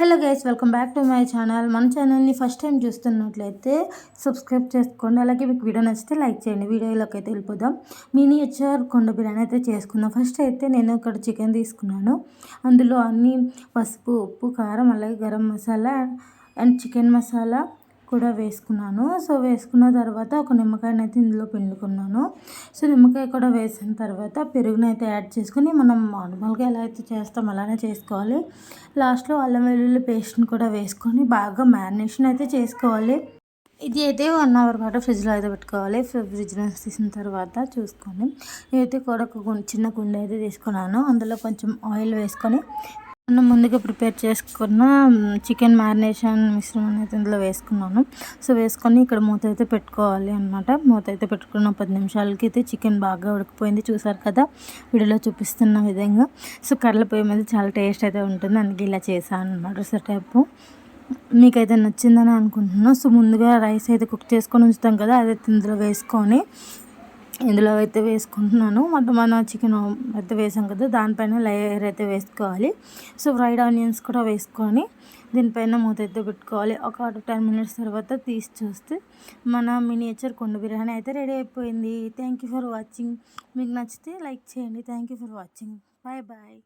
Hello guys welcome back to my channel. మన ఛానల్ని first time చూస్తున్నట్లయితే సబ్స్క్రైబ్ చేసుకోండి. అలాగే మీకు వీడియో నచ్చితే లైక్ చేయండి. వీడియోలోకి అయితే వెళ్ళిపోదాం. మినియేచర్ కొండ బిర్యానీ అయితే చేసుకుందాం ఫస్ట్ అయితే నేను ఇక్కడ చికెన్ తీసుకున్నాను. అందులో అన్ని పసుపు ఉప్పు కారం అలాగే గరం మసాలా అండ్ చికెన్ మసాలా. కూడా వేసుకున్నాను. సో వేసుకున్న తర్వాత ఒక నిమ్మకాయని అయితే ఇందులో పిండుకున్నాను. సో నిమ్మకాయ కూడా వేసిన తర్వాత పెరుగుని అయితే యాడ్ చేసుకుని మనం నార్మల్గా ఎలా అయితే చేస్తాం అలానే చేసుకోవాలి. లాస్ట్లో అల్లం వెల్లుల్లి పేస్ట్ని కూడా వేసుకొని బాగా మ్యారినేషన్ అయితే చేసుకోవాలి. ఇది అయితే వన్ అవర్ పాటు ఫ్రిడ్జ్లో అయితే పెట్టుకోవాలి. ఫ్రిడ్జ్ నుంచి తీసిన తర్వాత చూసుకొని నేనైతే కూడా ఒక చిన్న గుండె అయితే తీసుకున్నాను. అందులో కొంచెం ఆయిల్ వేసుకొని మనం ముందుగా ప్రిపేర్ చేసుకున్న చికెన్ మ్యారినేషన్ మిశ్రమం అయితే ఇందులో వేసుకున్నాను. సో వేసుకొని ఇక్కడ మూత అయితే పెట్టుకోవాలి అనమాట మూత అయితే పెట్టుకున్న పది నిమిషాలకి అయితే చికెన్ బాగా ఉడికిపోయింది. చూసారు కదా వీడియోలో చూపిస్తున్న విధంగా. సో కర్రల పొయ్యి మీద చాలా టేస్ట్ అయితే ఉంటుంది. అందుకే ఇలా చేశాను అనమాట సో టైపు మీకైతే నచ్చిందని అనుకుంటున్నాను. సో ముందుగా రైస్ అయితే కుక్ చేసుకొని ఉంచుతాం కదా అదైతే ఇందులో వేసుకొని ఇందులో అయితే వేసుకుంటున్నాను. మొత్తం మన చికెన్ అయితే వేసాం కదా దానిపైన లేయర్ అయితే వేసుకోవాలి. సో ఫ్రైడ్ ఆనియన్స్ కూడా వేసుకొని దీనిపైన మూత అయితే పెట్టుకోవాలి. ఒక టెన్ మినిట్స్ తర్వాత తీసి చూస్తే మన మినియేచర్ కొండ బిర్యానీ అయితే రెడీ అయిపోయింది. థ్యాంక్ యూ ఫర్ వాచింగ్ మీకు నచ్చితే లైక్ చేయండి. Thank you for watching bye bye